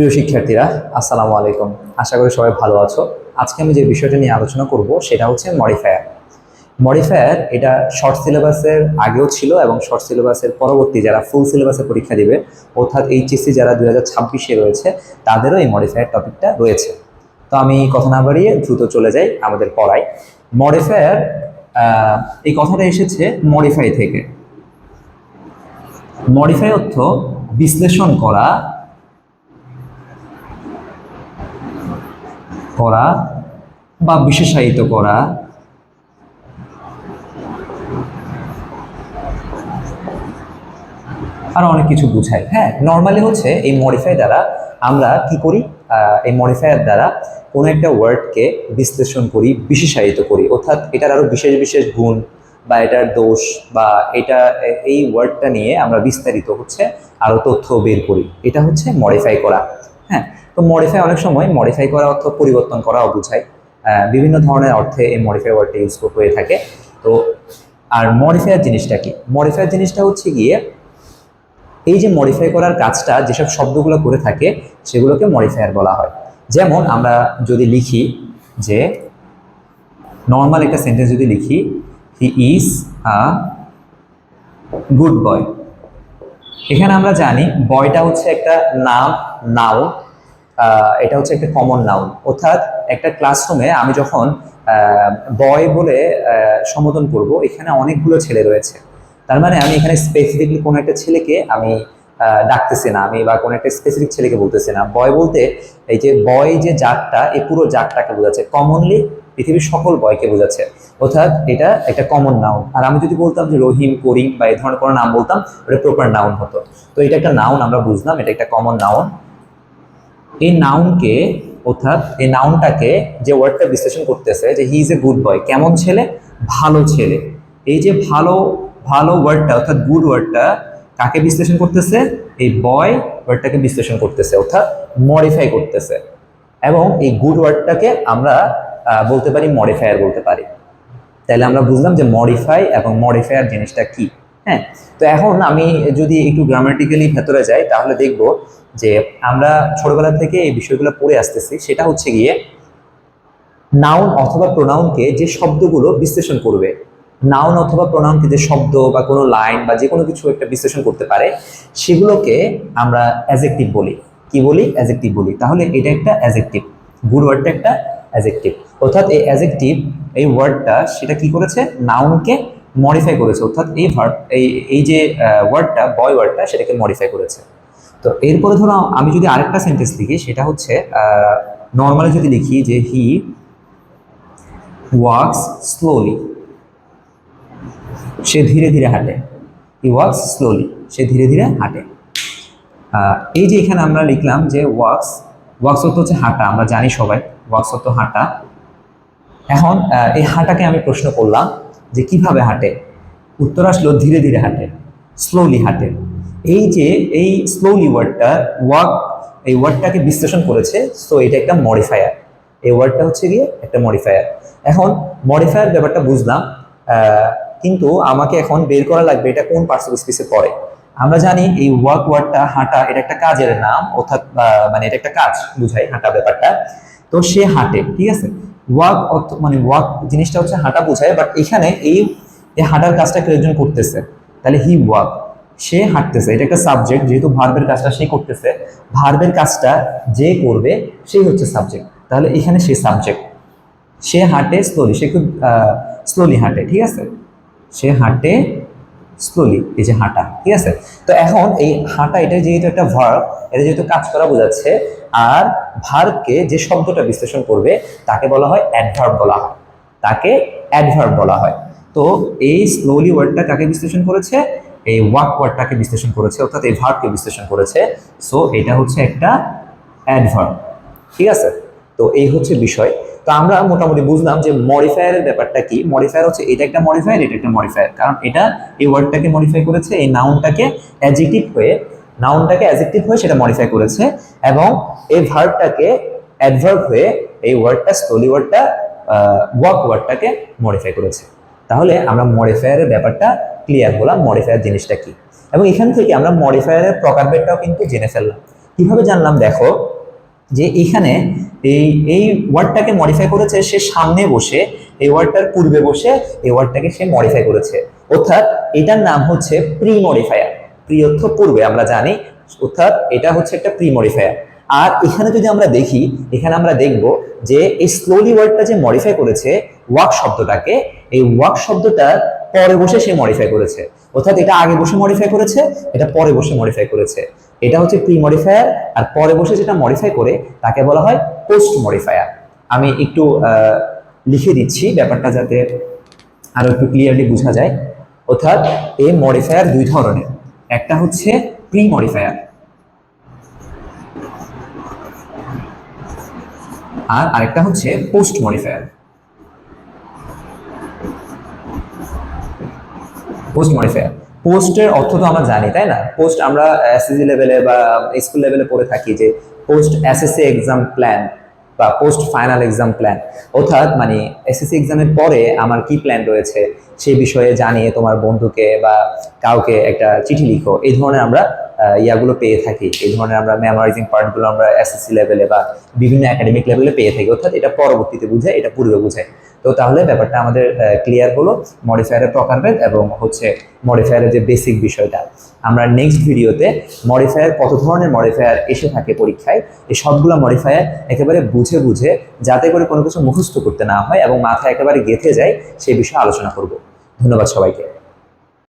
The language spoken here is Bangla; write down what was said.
প্রিয় শিক্ষার্থীরা, আসসালামু আলাইকুম। আশা করি সবাই ভালো আছো। আজকে আমি যে বিষয়টা নিয়ে আলোচনা করব, সেটা হচ্ছে মডিফায়ার। মডিফায়ার এটা শর্ট সিলেবাসের আগেও ছিল এবং শর্ট সিলেবাসের পরবর্তী যারা ফুল সিলেবাসে পরীক্ষা দিবে, অর্থাৎ এইচএসসি যারা দু হাজার ছাব্বিশে রয়েছে, তাদেরও এই মডিফায়ার টপিকটা রয়েছে। তো আমি কথা না বাড়িয়ে দ্রুত চলে যাই আমাদের পড়ায়। মডিফায়ার এই কথাটা এসেছে মডিফাই থেকে। মডিফাই অর্থ বিশ্লেষণ করা করা বা বিশেষায়িত করা। আরও অনেক কিছু বুঝায় হ্যাঁ নর্মালি হচ্ছে এই মডিফাই দ্বারা আমরা কি করি? এই মডিফায়ার দ্বারা কোনো একটা ওয়ার্ডকে বিশ্লেষণ করি, বিশেষায়িত করি। অর্থাৎ এটার আরও বিশেষ বিশেষ গুণ বা এটার দোষ বা এটা, এই ওয়ার্ডটা নিয়ে আমরা বিস্তারিত হচ্ছে আরও তথ্য বের করি। এটা হচ্ছে মডিফাই করা। হ্যাঁ তো মডিফাই অনেক সময় মডিফাই করা অর্থ পরিবর্তন করাও বোঝায় বিভিন্ন ধরনের অর্থে এই মডিফাই ওয়ার্ডটা ইউজ হয়ে থাকে। তো, আর মডিফায়ার জিনিসটা কি? মডিফায়ার জিনিসটা হচ্ছে গিয়ে, এই যে মডিফাই করার কাজটা, যেসব শব্দগুলো করে থাকে, সেগুলোকে মডিফায়ার বলা হয়। যেমন আমরা যদি লিখি যে নর্মাল একটা সেন্টেন্স যদি লিখি he is a good boy এখানে আমরা জানি বয়টা হচ্ছে একটা নাম নাউন এটা হচ্ছে একটা কমন নাউন অর্থাৎ একটা ক্লাসরুমে আমি যখন বয় বলে সম্বোধন করব, এখানে অনেকগুলো ছেলে রয়েছে। তার মানে আমি এখানে স্পেসিফিকলি কোনো একটা ছেলেকে আমি ডাকতেছি না, আমি বা কোনো একটা স্পেসিফিক ছেলেকে বলতেছি না। বয় বলতে এই যে বয় যে জাতটা এই পুরো জাতটাকে বোঝাচ্ছে। কমনলি পৃথিবীর সকল বয়কে বোঝাচ্ছে। অর্থাৎ এটা একটা কমন নাউন আর আমি যদি বলতাম যে রহিম, করিম বা এই ধরনের কোনো নাম বলতাম, ওটা প্রপার নাউন হতো। তো এটা একটা নাউন আমরা বুঝলাম, এটা একটা কমন নাউন এই নাউনকে অর্থাৎ এই নাউনটাকে যে ওয়ার্ডটা বিশ্লেষণ করতেছে যে he is a good boy, কেমন ছেলে? ভালো ছেলে। এই যে ভালো ভালো ওয়ার্ডটা অর্থাৎ গুড ওয়ার্ডটা কাকে বিশ্লেষণ করতেছে? এই বয় ওয়ার্ডটাকে বিশ্লেষণ করতেছে, অর্থাৎ মডিফাই করতেছে। এবং এই গুড ওয়ার্ডটাকে আমরা বলতে পারি মডিফায়ার বলতে পারি। তাহলে আমরা বুঝলাম যে মডিফাই এবং মডিফায়ার জিনিসটা কি হ্যাঁ? তো এখন আমি যদি একটু গ্রামাটিক্যালি ভেতরে যাই, তাহলে দেখব যে আমরা ছোটবেলা থেকে এই বিষয়গুলো পড়ে আসতেছি, সেটা হচ্ছে গিয়ে নাউন অথবা প্রোনাউনকে যে শব্দগুলো বিশ্লেষণ করবে নাউন অথবা প্রোনাউনকে যে শব্দ বা কোনো লাইন বা যে কোনো কিছু একটা বিশ্লেষণ করতে পারে, সেগুলোকে আমরা অ্যাজেক্টিভ বলি। কি বলি? অ্যাজেক্টিভ বলি। তাহলে এটা একটা অ্যাজেক্টিভ গুড ওয়ার্ডটা একটা অ্যাজেক্টিভ অর্থাৎ এই অ্যাজেক্টিভ এই ওয়ার্ডটা সেটা কি করেছে? নাউনকে মডিফাই করেছে। অর্থাৎ এই ভার্ব এই এই যে ওয়ার্ডটা বয় ওয়ার্ডটা সেটাকে মডিফাই করেছে। তো এরপরে ধরো আমি যদি আরেকটা সেন্টেন্স লিখি, সেটা হচ্ছে নর্মালি যদি লিখি যে হি ওয়াক্স স্লোলি সে ধীরে ধীরে হাঁটে। হি ওয়াক্স স্লোলি সে ধীরে ধীরে হাঁটে। এই যে এখানে আমরা লিখলাম যে ওয়াক্স ওয়াক্স অর্থ হচ্ছে হাঁটা, আমরা জানি সবাই ওয়াক্স অর্থ হাঁটা। এখন এই হাঁটাকে আমি প্রশ্ন করলাম যে কীভাবে হাঁটে? উত্তর আসলো ধীরে ধীরে হাঁটে স্লোলি হাঁটে। এই যে, এই স্লোলি ওয়ার্ডটা ওয়াক এই ওয়ার্ডটাকে বিশ্লেষণ করেছে সো এটা একটা মডিফায়ার এই ওয়ার্ডটা হচ্ছে গিয়ে একটা মডিফায়ার এখন মডিফায়ার ব্যাপারটা বুঝলাম কিন্তু আমাকে এখন বের করা লাগবে এটা কোন পার্সেল স্পেসে পড়ে। আমরা জানি এই ওয়াক ওয়ার্ডটা হাঁটা, এটা একটা কাজের নাম, অর্থাৎ মানে এটা একটা কাজ, বুঝাই হাঁটা ব্যাপারটা। তো সে হাঁটে, ঠিক আছে? ওয়াক অর্থ মানে ওয়াক জিনিসটা হচ্ছে হাঁটা বোঝায় বাট এখানে এই এই হাঁটার কাজটা কেউ একজন করতেছে। তাহলে হি ওয়াক সে হাঁটতেছে। এটা একটা সাবজেক্ট যেহেতু ভার্বের কাজটা সে করতেছে ভার্বের কাজটা যে করবে, সেই হচ্ছে সাবজেক্ট তাহলে এখানে সে সাবজেক্ট সে হাঁটে স্লোলি সে খুব স্লোলি হাঁটে, ঠিক আছে? সে হাঁটে স্লোলি এই যে হাঁটা, ঠিক আছে? তো এখন এই হাঁটা, এটা যেহেতু একটা ভার্ব এটা যেহেতু কাজ করা বোঝাচ্ছে, আর ভার্বকে যে শব্দটা বিশ্লেষণ করবে, তাকে বলা হয় অ্যাডভার্ব বলা হয়। তাকে অ্যাডভার্ব বলা হয়। তো এই স্লোলি ওয়ার্ডটা কাকে বিশ্লেষণ করেছে? এই ওয়াক ওয়ার্ডটাকে বিশ্লেষণ করেছে, অর্থাৎ এই ভার্বকে বিশ্লেষণ করেছে। সো এটা হচ্ছে একটা অ্যাডভার্ব ঠিক আছে? তো এই হচ্ছে বিষয়। তো আমরা মোটামুটি বুঝলাম যে মডিফায়ারের ব্যাপারটা কি? মডিফায়ার হচ্ছে এটা একটা মডিফায়ার এটা একটা মডিফায়ার কারণ এটা এই ওয়ার্ডটাকে মডিফাই করেছে, এই নাউনটাকে অ্যাডজেক্টিভ হয়ে নাউনটাকে অ্যাডজেক্টিভ হয়ে সেটা মডিফাই করেছে এবং এই ভার্বটাকে অ্যাডভার্ব হয়ে এই ওয়ার্ডটা স্টোলি ওয়ার্ডটা ওয়াক ওয়ার্ডটাকে মডিফাই করেছে। তাহলে আমরা মডিফায়ারের ব্যাপারটা ক্লিয়ার হলাম মডিফায়ার জিনিসটা কি? এবং এখান থেকে আমরা মডিফায়ারের প্রকারভেদটাও কিন্তু জেনে ফেললাম। কীভাবে জানলাম? দেখো, যে এখানে এই এই ওয়ার্ডটাকে মডিফাই করেছে সে সামনে বসে, এই ওয়ার্ডটার পূর্বে বসে এই ওয়ার্ডটাকে সে মডিফাই করেছে। অর্থাৎ এটার নাম হচ্ছে প্রি মডিফায়ার প্রি অর্থ পূর্বে, আমরা জানি। অর্থাৎ এটা হচ্ছে একটা প্রি মডিফায়ার আর এখানে যদি আমরা দেখি, এখানে আমরা দেখব যে এই স্লোলি ওয়ার্ডটা যে মডিফাই করেছে ওয়াক শব্দটাকে, এই ওয়াক শব্দটা পরে বসে সে মডিফাই করেছে। অর্থাৎ এটা আগে বসে মডিফাই করেছে, এটা পরে বসে মডিফাই করেছে। এটা হচ্ছে প্রি মডিফায়ার আর পরে বসে যেটা মডিফাই করে, তাকে বলা হয় পোস্ট মডিফায়ার আমি একটু লিখে দিচ্ছি ব্যাপারটা যাতে আরও একটু ক্লিয়ারলি বোঝা যায়। অর্থাৎ এই মডিফায়ার দুই ধরনের। একটা হচ্ছে প্রি মডিফায়ার আর আরেকটা হচ্ছে পোস্ট মডিফায়ার। Post modifier. পোস্টের অর্থ তো আমরা জানি, তাই না? পোস্ট আমরা এসএসসি লেভেলে বা স্কুল লেভেলে পড়ে থাকি যে পোস্ট এসএসসি এক্সাম প্ল্যান বা পোস্ট ফাইনাল এক্সাম প্ল্যান অর্থাৎ মানে এসএসসি এক্সামের পরে আমার কি প্ল্যান রয়েছে সেই বিষয়ে জানিয়ে তোমার বন্ধুকে বা কাউকে একটা চিঠি লিখো। এই ধরনের আমরা ইয়াগুলো পেয়ে থাকি। এই ধরনের আমরা মেমোরাইজিং পার্টগুলো আমরা এসএসসি লেভেলে বা বিভিন্ন একাডেমিক লেভেলে পেয়ে থাকি। অর্থাৎ এটা পরবর্তীতে বুঝায়, এটা পূর্বে বুঝায়। তো তাহলে ব্যাপারটা আমাদের ক্লিয়ার হলো মডিফায়ারের প্রকারভেদ এবং হচ্ছে মডিফায়ারের যে বেসিক বিষয়টা। আমরা নেক্সট ভিডিওতে মডিফায়ার কত ধরনের মডিফায়ার এসে থাকে পরীক্ষায়, এই সবগুলো মডিফায়ার একেবারে বুঝে বুঝে, যাতে করে কোনো কিছু মুখস্থ করতে না হয় এবং মাথায় একেবারে গেঁথে যায় সেই বিষয়ে আলোচনা করব। ধন্যবাদ সবাইকে।